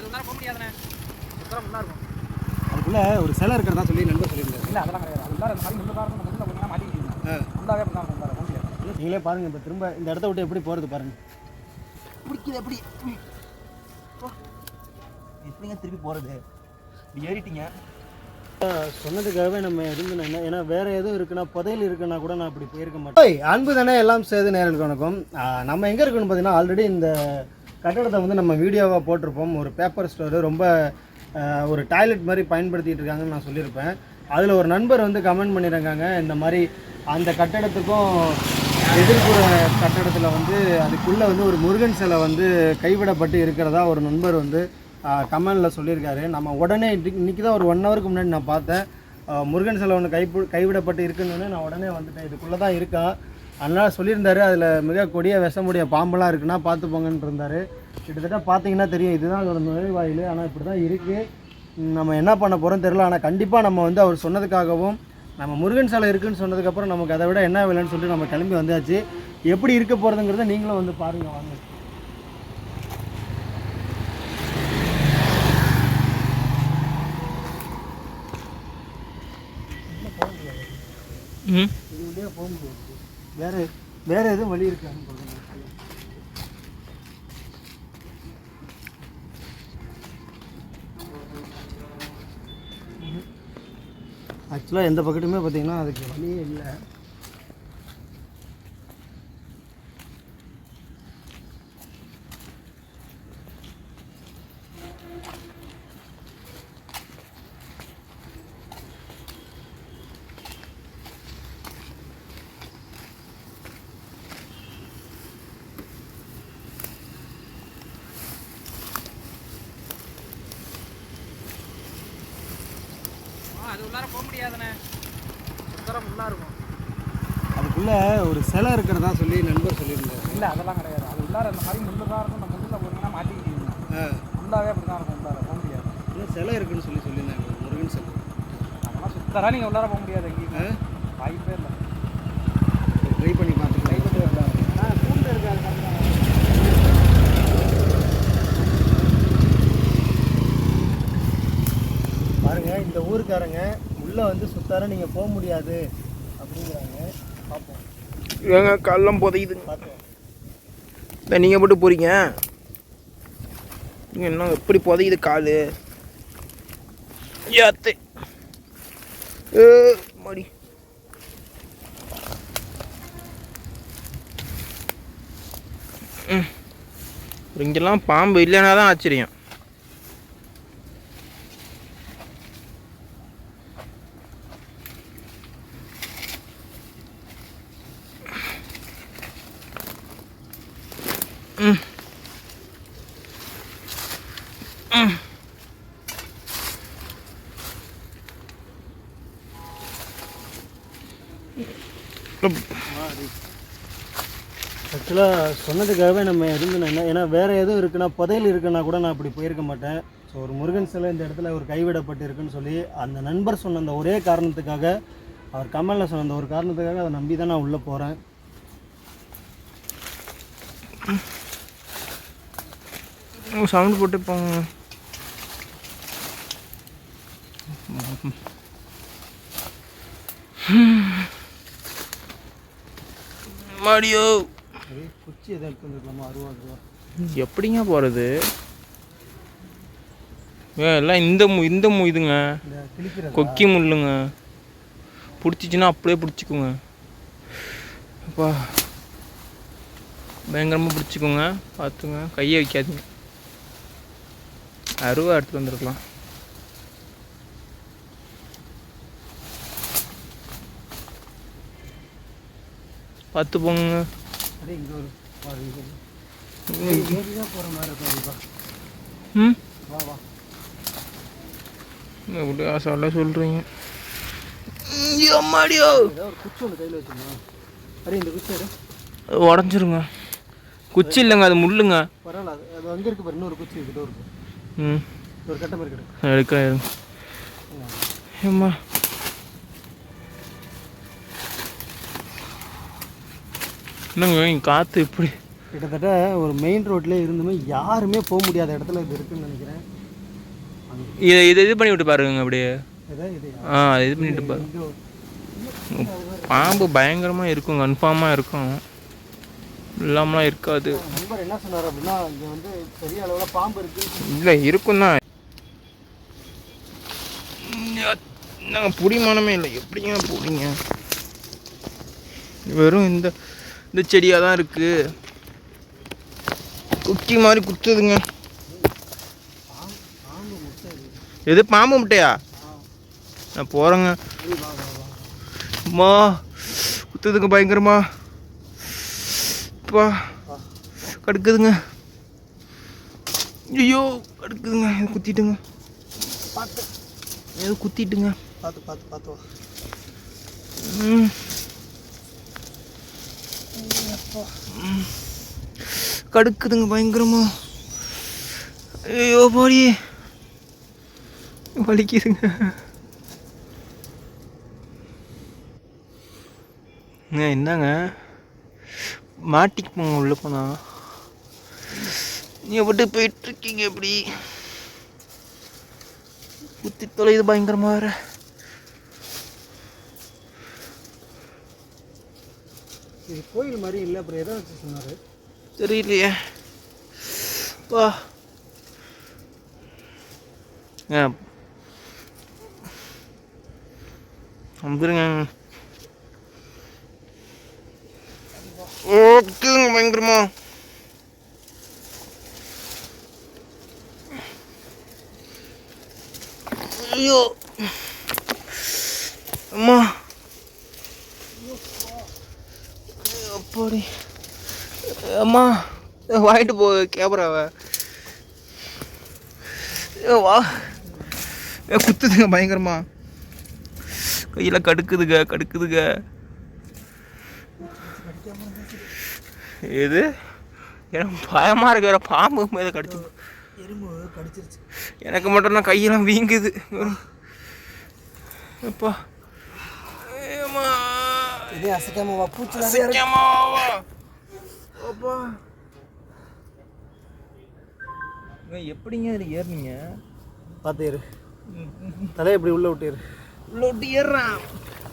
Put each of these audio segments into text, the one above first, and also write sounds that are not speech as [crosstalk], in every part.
அது உள்ளார போக முடியாதுண்ணே. சுத்தரம் முன்னா இருக்கும். அதுக்குள்ளே ஒரு சிலை இருக்கிறதா சொல்லி நண்பர் சொல்லியிருந்தாரு. இல்லை அதெல்லாம் கிடையாது. இந்த மாதிரி பாருங்க. முள்ள கொஞ்சம் மாட்டிக்கிட்டீங்க இருக்கும் உள்ளார போக முடியாது நீங்களே பாருங்கள் இப்போ திரும்ப இந்த இடத்த விட்டு எப்படி போகிறது பாருங்கள் பிடிக்குது எப்படி? எப்படிங்க திருப்பி போகிறது இப்படி ஏறிட்டீங்க. சொன்னதுக்காகவே நம்ம இருந்தோம். என்ன ஏன்னா வேற எதுவும் இருக்குன்னா புதையல் இருக்குன்னா கூட நான் அப்படி போயிருக்க மாட்டேன். அன்பு தானே எல்லாம் சேர்ந்து நேரலுக்கு வணக்கம் நம்ம எங்கே இருக்கணும் பார்த்தீங்கன்னா ஆல்ரெடி இந்த கட்டடத்தை வந்து நம்ம வீடியோவாக போட்டிருப்போம். ஒரு பேப்பர் ஸ்டோரு ரொம்ப ஒரு டாய்லெட் மாதிரி பயன்படுத்திட்டு இருக்காங்கன்னு நான் சொல்லியிருப்பேன். அதில் ஒரு நண்பர் வந்து கமெண்ட் பண்ணியிருக்காங்க. இந்த மாதிரி அந்த கட்டடத்துக்கும் எதிர்ப்புற கட்டடத்தில் வந்து அதுக்குள்ளே வந்து ஒரு முருகன் சிலை வந்து கைவிடப்பட்டு இருக்கிறதா ஒரு நண்பர் வந்து கமெண்டில் சொல்லியிருக்காரு. நம்ம உடனே இன்றைக்கி தான் ஒரு ஒன் ஹவருக்கு முன்னாடி நான் பார்த்தேன். முருகன் சிலை ஒன்று கைப்பு கைவிடப்பட்டு இருக்குன்னு நான் உடனே வந்துட்டேன். இதுக்குள்ளே தான் இருக்கா? அதனால் சொல்லியிருந்தாரு அதில் மிக கொடிய விஷமுடைய பாம்பெல்லாம் இருக்குன்னா பார்த்து போங்கன்னு இருந்தார். கிட்டத்தட்ட பார்த்தீங்கன்னா தெரியும் இதுதான் அதோட நுழைவாயில். ஆனால் இப்படி தான் இருக்குது நம்ம என்ன பண்ண போகிறோம் தெரில ஆனால் கண்டிப்பாக நம்ம வந்து அவர் சொன்னதுக்காகவும் நம்ம முருகன் சிலை இருக்குன்னு சொன்னதுக்கப்புறம் நமக்கு அதை விட என்ன விலைன்னு சொல்லிட்டு நம்ம கிளம்பி வந்தாச்சு. எப்படி இருக்க போகிறதுங்கிறத நீங்களும் வந்து பாருங்கள் வாங்க. ம்? இது போக முடியாது. வேற வேற எதுவும் வழி இருக்கான்னு சொல்லுங்க ஆக்சுவலாக எந்த பக்கத்துமே பார்த்தீங்கன்னா அதுக்கு வழியே இல்லை அது உள்ளார போக முடியாதுண்ணே சுத்தரம் முன்னா இருக்கும் அதுக்குள்ளே சிலை இருக்கிறதா சொல்லி நண்பர் சொல்லியிருந்தாரு. இல்லை அதெல்லாம் கிடையாது. அது உள்ளார இந்த மாதிரி முள்ளு தான் இருக்கும். இந்த முள்ளில் கொஞ்சம் மாட்டிக்கிட்டீங்க உள்ளாவே அப்படி தான் இருக்கும் உள்ளார. போக முடியாது. இன்னும் சிலை இருக்குன்னு சொல்லி சொல்லியிருந்தாங்க முருகன் சிலை. அதெல்லாம் சுத்தரா நீங்கள் உள்ளார போக முடியாது எங்கேயுமே. வாய்ப்பே இல்லை. ட்ரை பண்ணி பார்த்துக்கலாம். கைப்பற்றி உள்ளார ஆ கூண்டில் இருக்காது பாருங்க இந்த ஊருக்காரங்க உள்ள வந்து சுத்தார நீங்க போக முடியாது. ஏங்க கள்ளம் புதையுதுங்க நீங்கள் மட்டும் போகிறீங்க என்ன எப்படி புதையுது கால்? ஏத்து ஏ மாடி. ம். இங்கெல்லாம் பாம்பு இல்லைன்னா தான் ஆச்சரியம். ஆக்சுவலாக சொன்னதுக்காகவே நம்ம இருந்தோம். என்ன ஏன்னா வேறு எதுவும் இருக்குன்னா புதையல் இருக்குன்னா கூட நான் அப்படி போயிருக்க மாட்டேன். ஸோ ஒரு முருகன் சிலை இந்த இடத்துல ஒரு கைவிடப்பட்டு இருக்குன்னு சொல்லி அந்த நண்பர் சொன்ன அந்த ஒரே காரணத்துக்காக அவர் கமலில் சொன்ன அந்த ஒரு காரணத்துக்காக அதை நம்பி தான் நான் உள்ளே போகிறேன் சவுண்ட் போட்டு போங்க. [sighs] மாடியோ குச்சி எதை எடுத்து வந்துருக்கலாமா? அறுபது ரூபா. எப்படிங்க போகிறது ஏ எல்லாம் இந்த மு இந்த மு இதுங்க. கொக்கி முள்ளுங்க. பிடிச்சிச்சின்னா அப்படியே பிடிச்சிக்குங்க. அப்பா. பயங்கரமாக பிடிச்சிக்கோங்க. பார்த்துங்க. கையை வைக்காதீங்க. அருவா எடுத்துகிட்டு வந்துருக்கலாம் பார்த்து போங்க அப்படியே இங்கே ஒரு பாரு, இங்க ஒரு- ஏறி தான் போகிற மாதிரி இருக்கும் கண்டிப்பா ம் வா வா எப்படி ஆசால சொல்கிறீங்க அம்மாடியோ ஏதோ ஒரு குச்சி ஒன்று கையில் வச்சுருந்தோம் அரே இந்த குச்சி எடு. அது உடஞ்சிருங்க. குச்சி இல்லைங்க அது முள்ளுங்க. பரவாயில்ல அது அங்கே இருக்கு பாரு இன்னொரு குச்சி இருக்கு இருக்கு ம். ஒரு கட்டை மாதிரி கிடக்கு எடுக்கிறேன் ஏம்மா. இங்க காற்று இப்படி கிட்டத்தட்ட ஒரு மெயின் ரோட்லேயே இருந்துமே யாருமே போக முடியாத இடத்துல இது இருக்குன்னு நினைக்கிறேன். இதை இது இது பண்ணி விட்டு பாருங்க அப்படியே. ஆ இது பண்ணிட்டு பாரு இது பாம்பு பயங்கரமாக இருக்கும் கன்ஃபார்மாக இருக்கும். இல்லாமலாம் இருக்காது. என்ன சொன்னார் அப்படின்னா இங்கே வந்து பெரிய அளவில் பாம்பு இருக்குது இல்லை இருக்கும் தான் நாங்கள் புடிமானமே இல்லை. எப்படிங்க புடிங்க? வெறும் இந்த இந்த செடியாக தான் இருக்குது குக்கி மாதிரி குத்துதுங்க. எது பாம்பு முட்டையா? நான் போகிறேங்க அம்மா குத்துதுங்க பயங்கரமா. அப்பா கடுக்குதுங்க. ஐயோ கடுக்குதுங்க. இது குத்திட்டுங்க. பார்த்து. ஏதோ குத்திட்டுங்க. பார்த்து பார்த்து பார்த்து ம். கடுக்குதுங்க பயங்கரமா. ஐயோ பாடி. வலிக்குதுங்க. ஏங்க, என்னங்க? மாட்டிக்கு போங்க உள்ள போனா. நீ விட்டு போயிட்டு இருக்கீங்க எப்படி? குத்தி தொலைது பயங்கரமா வேற. இது கோயில் மாதிரி இல்லை அப்புறம் எதை வச்சு சொன்னார்? தெரியலையே. பா ஆ. வந்துருங்க. ஓகேங்க பயங்கரமா. ஐயோ. அம்மா. அப்பாடி அம்மா வாங்கிட்டு போ கேமராவை வா. குத்துதுங்க பயங்கரமா. கையில் கடுக்குதுங்க கடுக்குதுங்க. எது எனக்கு பயமாக இருக்கிற பாம்பு மேலே கடிச்சு. எனக்கு மட்டும் கையெல்லாம் வீங்குது. அப்பா. இதே அசைக்காம வா பூச்சி அசிங்கமா வா. அப்பா எப்படிங்க அதில் ஏறினீங்க? பார்த்து ஏறு. தலையை இப்படி உள்ள விட்டு ஏறு. உள்ள விட்டு ஏறுறான்.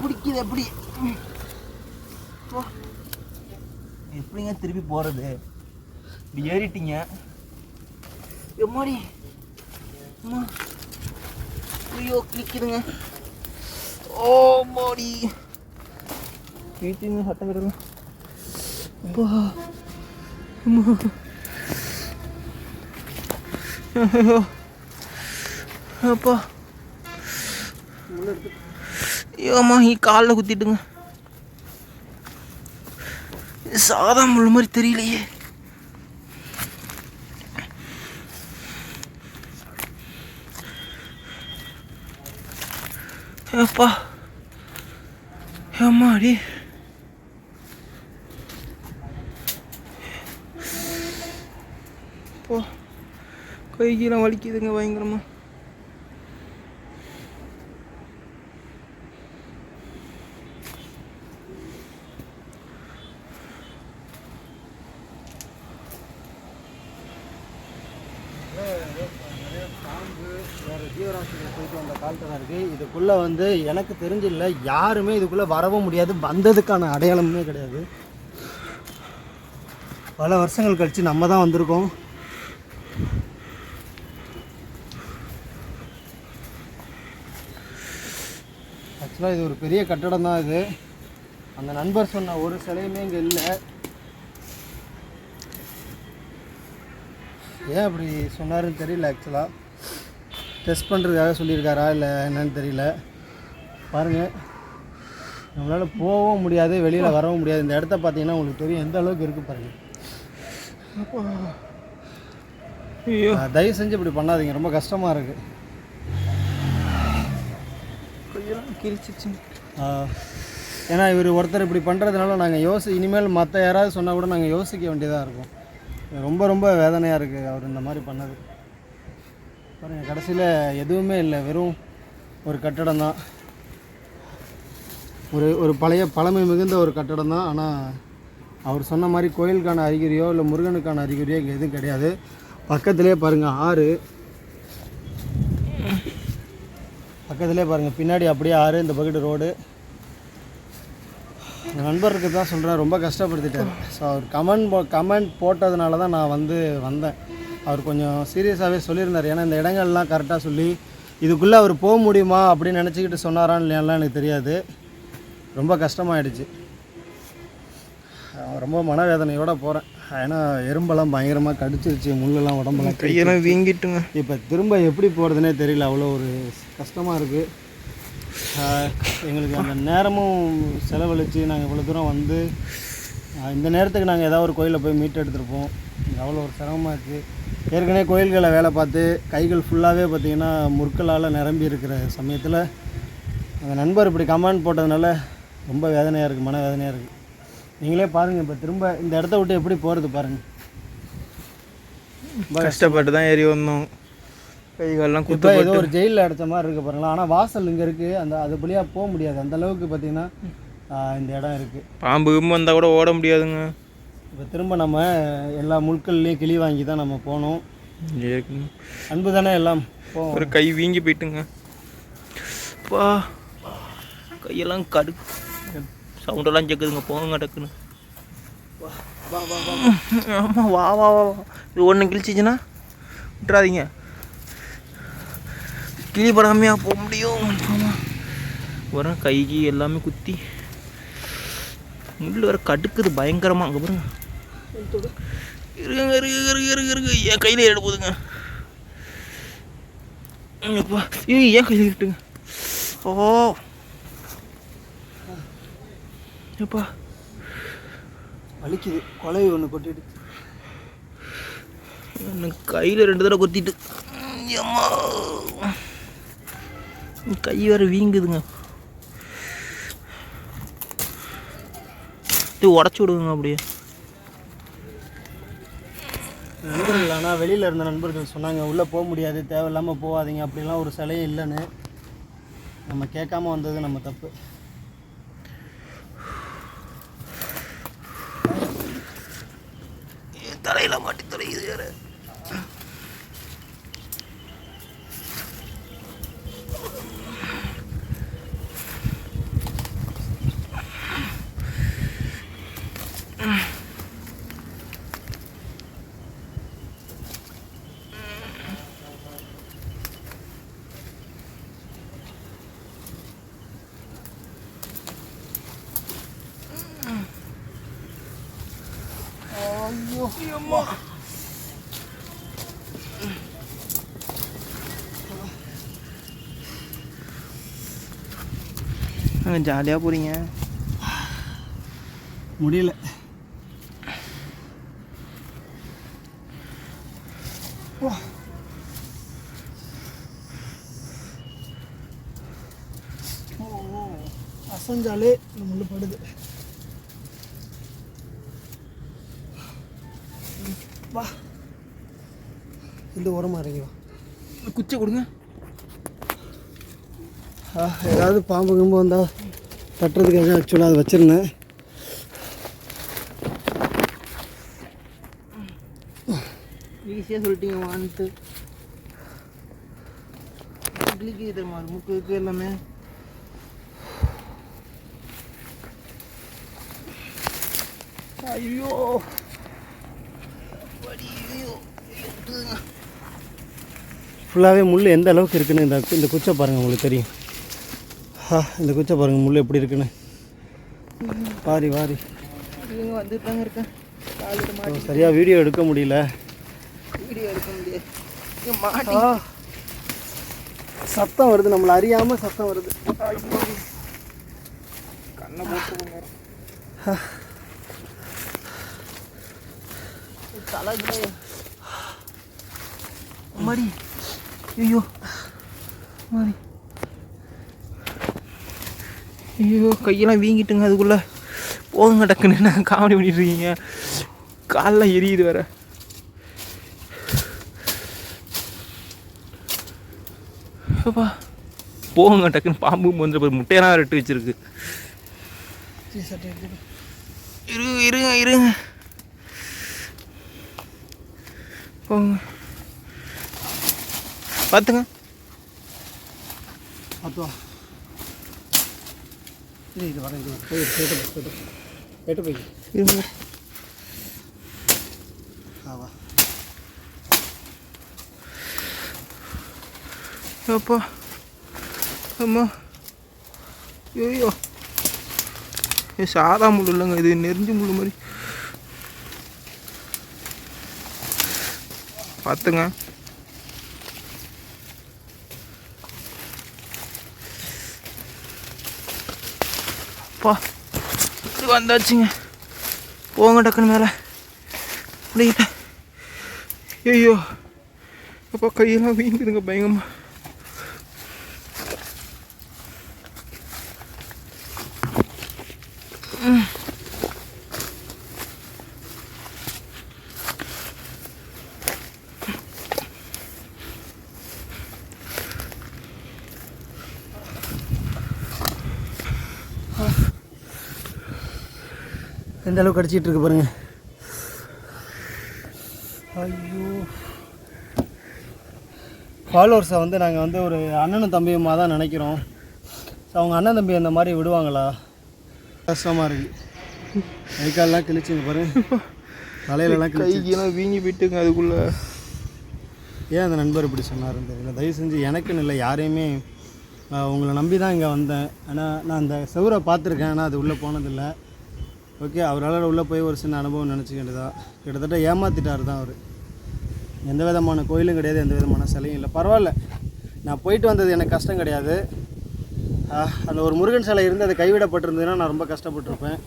பிடிக்குது எப்படி? அப்பா. எப்படிங்க திருப்பி போகிறது இப்படி ஏறிட்டீங்க. எம்மாடி அம்மா. ஐயோ கிளிக்குதுங்க ஓ மாடி. கிழிச்சுங்க சட்டம் கிடலாம் அப்பா அம்மா ஐயோ அப்பா ஐயோம்மா இ காலில் குத்திட்டுங்க சாதா முள் மாதிரி தெரியலையே அப்பா அம்மாடி போ பைக்கெலாம் வலிக்குதுங்க பயங்கரமாக வேறு ஜீவராசிகள் போயிட்டு வந்த காலத்தில் தான் இருக்குது இதுக்குள்ளே வந்து எனக்கு தெரிஞ்சு இல்லை யாருமே இதுக்குள்ளே வரவும் முடியாது வந்ததுக்கான அடையாளமுமே கிடையாது பல வருஷங்கள் கழித்து நம்ம தான் வந்திருக்கோம். ஆக்சுவலாக இது ஒரு பெரிய கட்டடம் தான் இது. அந்த நண்பர் சொன்ன ஒரு சிலையுமே இங்கே இல்லை. ஏன் அப்படி சொன்னாருன்னு தெரியல ஆக்சுவலாக டெஸ்ட் பண்ணுறதுக்காக சொல்லியிருக்காரா இல்லை என்னன்னு தெரியல. பாருங்கள் நம்மளால் போகவும் முடியாது வெளியில் வரவும் முடியாது. இந்த இடத்த பார்த்தீங்கன்னா உங்களுக்கு தெரியும் எந்த அளவுக்கு இருக்குது பாருங்கள் தயவு செஞ்சு இப்படி பண்ணாதீங்க ரொம்ப கஷ்டமாக இருக்குது கையெல்லாம் கிழிச்சிச்சுங்க ஏன்னா இவர் ஒருத்தர் இப்படி பண்ணுறதுனால நாங்கள் யோசி இனிமேல் மற்ற யாராவது சொன்னால் கூட நாங்கள் யோசிக்க வேண்டியதாக இருக்கும். ரொம்ப ரொம்ப வேதனையாக இருக்குது அவர் இந்த மாதிரி பண்ணது. பாருங்கள் கடைசியில் எதுவுமே இல்லை. வெறும் ஒரு கட்டடம் தான். ஒரு ஒரு பழைய பழமை மிகுந்த ஒரு கட்டடம் தான். ஆனால் அவர் சொன்ன மாதிரி கோயிலுக்கான அறிகுறியோ இல்லை முருகனுக்கான அறிகுறியோ இங்கே எதுவும் கிடையாது. பக்கத்துலேயே பாருங்கள் ஆறு. பக்கத்துலேயே பாருங்கள் பின்னாடி அப்படியே ஆறு இந்த பக்கெட்டு ரோடு. என் நண்பருக்கு தான் சொல்கிறேன் ரொம்ப கஷ்டப்படுத்திட்டார். ஸோ அவர் கமெண்ட் போ கமெண்ட் போட்டதுனால தான் நான் வந்து வந்தேன். அவர் கொஞ்சம் சீரியஸாகவே சொல்லியிருந்தார். ஏன்னா இந்த இடங்கள்லாம் கரெக்டாக சொல்லி இதுக்குள்ளே அவர் போக முடியுமா அப்படின்னு நினச்சிக்கிட்டு சொன்னாரான்னு இல்லையான்லாம் எனக்கு தெரியாது. ரொம்ப கஷ்டமாயிடுச்சு. ரொம்ப மனவேதனையோடு போகிறேன் ஏன்னா எறும்பெல்லாம் பயங்கரமாக கடிச்சிருச்சு முள்ளெல்லாம் உடம்பெல்லாம் கிழிச்சு. கையெல்லாம் வீங்கிட்டுங்க. இப்போ திரும்ப எப்படி போகிறதுனே தெரியல அவ்வளோ ஒரு கஷ்டமாக இருக்குது எங்களுக்கு அந்த நேரமும் செலவழித்து நாங்கள் இவ்வளோ தூரம் வந்து இந்த நேரத்துக்கு நாங்கள் ஏதாவது ஒரு கோயிலில் போய் மீட் எடுத்திருப்போம் அவ்வளோ ஒரு சிரமமாக இருக்குது ஏற்கனவே கோயில்களை வேலை பார்த்து கைகள் ஃபுல்லாகவே பார்த்திங்கன்னா முற்களால் நிரம்பி இருக்கிற சமயத்தில் அந்த நண்பர் இப்படி கமெண்ட் போட்டதுனால ரொம்ப வேதனையாக இருக்குது மன வேதனையாக இருக்குது நீங்களே பாருங்கள் இப்போ திரும்ப இந்த இடத்த விட்டு எப்படி போகிறது பாருங்கள் கஷ்டப்பட்டு தான் ஏறி வந்தோம். கை கால்லாம் இப்போ குத்து ஏதோ ஒரு ஜெயிலில் அடைச்ச மாதிரி இருக்கு பாருங்களா ஆனால் வாசல் இங்கே இருக்குது அந்த அது வழியாக போக முடியாது. அந்த அளவுக்கு பார்த்தீங்கன்னா இந்த இடம் இருக்குது பாம்பு கிம்பு வந்தால் கூட ஓட முடியாதுங்க. இப்போ திரும்ப நம்ம எல்லா முட்கள்லேயும் கிளி வாங்கி தான் நம்ம போகணும். ஏற்கனவே அன்பு தானே எல்லாம். ஒரு கை வீங்கி போயிட்டுங்க. பா கையெல்லாம் கடு சவுண்டெல்லாம் கேட்குதுங்க போங்க டக்குன்னு. ஆமாம் வா வா வா வா. இது ஒன்று கிழிச்சிச்சுன்னா விட்டுறாதீங்க. கிளி படாமையா போக முடியும். வர கைக்கு எல்லாமே குத்தி. முள் வர கடுக்குது பயங்கரமாக அங்கே பாருங்க. இருங்க இருங்க இருங்க இருங்க இருங்க. என் கையில் ஏடு போதுங்க. ஏய் ஏன் கையில் இருட்டுங்க ஓ. எப்பா. வலிக்குது. கொலை ஒன்று கொட்டிட்டு. எனக்கு கையில் ரெண்டு தடவை கொத்திட்டு. அம்மா கை வேற வீங்குதுங்க. இது உடச்சி விடுங்க அப்படியே. நண்பர்கள் ஆனால் வெளியில் இருந்த நண்பர்கள் சொன்னாங்க உள்ளே போக முடியாது தேவையில்லாமல் போகாதீங்க. அப்படிலாம் ஒரு சிலையே இல்லைன்னு. நம்ம கேட்காம வந்தது நம்ம தப்பு. தலையில மாட்டி தொலையுது வேற. ஜாலியாக போகிறீங்க முடியல வா. ஓ, ஓ. அசைஞ்சாலே இந்த முள்ளு படுது வா இந்த ஓரமாக இறங்கி வா. குச்சை கொடுங்க. ஏதாவது பாம்பு கிம்பு வந்தால் தட்டுறதுக்காக ஆக்சுவலாக அதை வச்சுருந்தேன். ஈஸியாக சொல்லிட்டீங்க வான்ட்டு. கிளிக்கு தெரியுமா மூக்கு இருக்கு எல்லாமே. ஐயோ. ஃபுல்லாகவே முள் எந்த அளவுக்கு இருக்குன்னு இந்த இந்த குச்சை பாருங்கள் உங்களுக்கு தெரியும். ஆ இந்த குச்சை பாருங்கள் முள் எப்படி இருக்குன்னு. வாரி வாரி. இவங்க இருக்கேன். சரியாக வீடியோ எடுக்க முடியல. வீடியோ எடுக்க முடியாது சத்தம் வருது நம்மளை அறியாமல் சத்தம் வருது. கண்ணை போட்டுருக்கோங்க தலை மடி ஐயோ. மாடி ஐயோ கையெல்லாம் வீங்கிட்டுங்க அதுக்குள்ள. போதுங்க டக்குன்னு. என்ன காமெடி பண்ணிட்டு இருக்கீங்க காலெல்லாம் எரியுது வேற. அப்பா. போங்க டக்குன்னு. பாம்பு வந்து முட்டையெல்லாம் ரெட்டு வச்சிருக்கு. இருங்க இருங்க இருங்க. போங்க. பார்த்துங்க பார்த்தோம் இது இது வரேன் இது போய் போயிட்டு போயிட்டு போயிட்டு போய். ஆவா அப்பா. அம்மா. ஐயோ. சாதா முள் இல்லைங்க இது நெறிஞ்ச முள் மாதிரி. பார்த்துங்க அப்பா இது வந்தாச்சுங்க. போங்க டக்குன்னு மேலே. அப்படிக்கிட்ட ஐயோ அப்பா கையெல்லாம் வீங்குதுங்க பயங்கம்மா எந்த அளவுக்கு கடிச்சிட்டு இருக்கு பாருங்க. ஐயோ. ஃபாலோவர்ஸை வந்து நாங்கள் வந்து ஒரு அண்ணனும் தம்பியுமா தான் நினைக்கிறோம். ஸோ அவங்க அண்ணன் தம்பி அந்த மாதிரி விடுவாங்களா? கஷ்டமாக இருக்கு. கை கால்லாம் கிழிச்சுங்க பாருங்க. தலையிலலாம் கிழிச்சு கையெல்லாம் வீங்கி போயிட்டுங்க அதுக்குள்ள. ஏன் அந்த நண்பர் இப்படி சொன்னாருன்னு தெரியல. தயவு செஞ்சு எனக்குன்னு இல்லை யாரையுமே உங்களை நம்பி தான் இங்கே வந்தேன். ஆனால் நான் அந்த செவரை பார்த்துருக்கேன் ஆனால் அது உள்ளே போனதில்லை. ஓகே அவரால் உள்ளே போய் ஒரு சின்ன அனுபவம் நினச்சிக்க கிட்டத்தட்ட ஏமாத்திட்டார் தான் அவர். எந்த விதமான கோயிலும் கிடையாது எந்த விதமான சிலையும் இல்லை. பரவாயில்ல. நான் போயிட்டு வந்தது எனக்கு கஷ்டம் கிடையாது. அந்த ஒரு முருகன் சிலை இருந்து அது கைவிடப்பட்டிருந்ததுன்னா நான் ரொம்ப கஷ்டப்பட்டிருப்பேன்.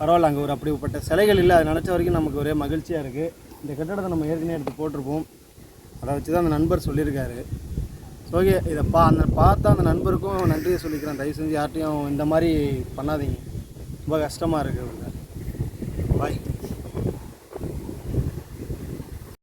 பரவாயில்ல அங்கே ஒரு அப்படிப்பட்ட சிலைகள் இல்லை. அதை நினச்ச வரைக்கும் நமக்கு ஒரே மகிழ்ச்சியாக இருக்குது இந்த கட்டடத்தை நம்ம ஏற்கனவே எடுத்து போட்டிருப்போம். அதை வச்சு தான் அந்த நண்பர் சொல்லியிருக்காரு. ஓகே இதை பா அந்த பார்த்தா அந்த நண்பருக்கும் நன்றியை சொல்லிக்கிறேன். தயவு செஞ்சு யார்ட்டையும் இந்த மாதிரி பண்ணாதீங்க. ரொம்ப கஷ்டமாக இருக்குது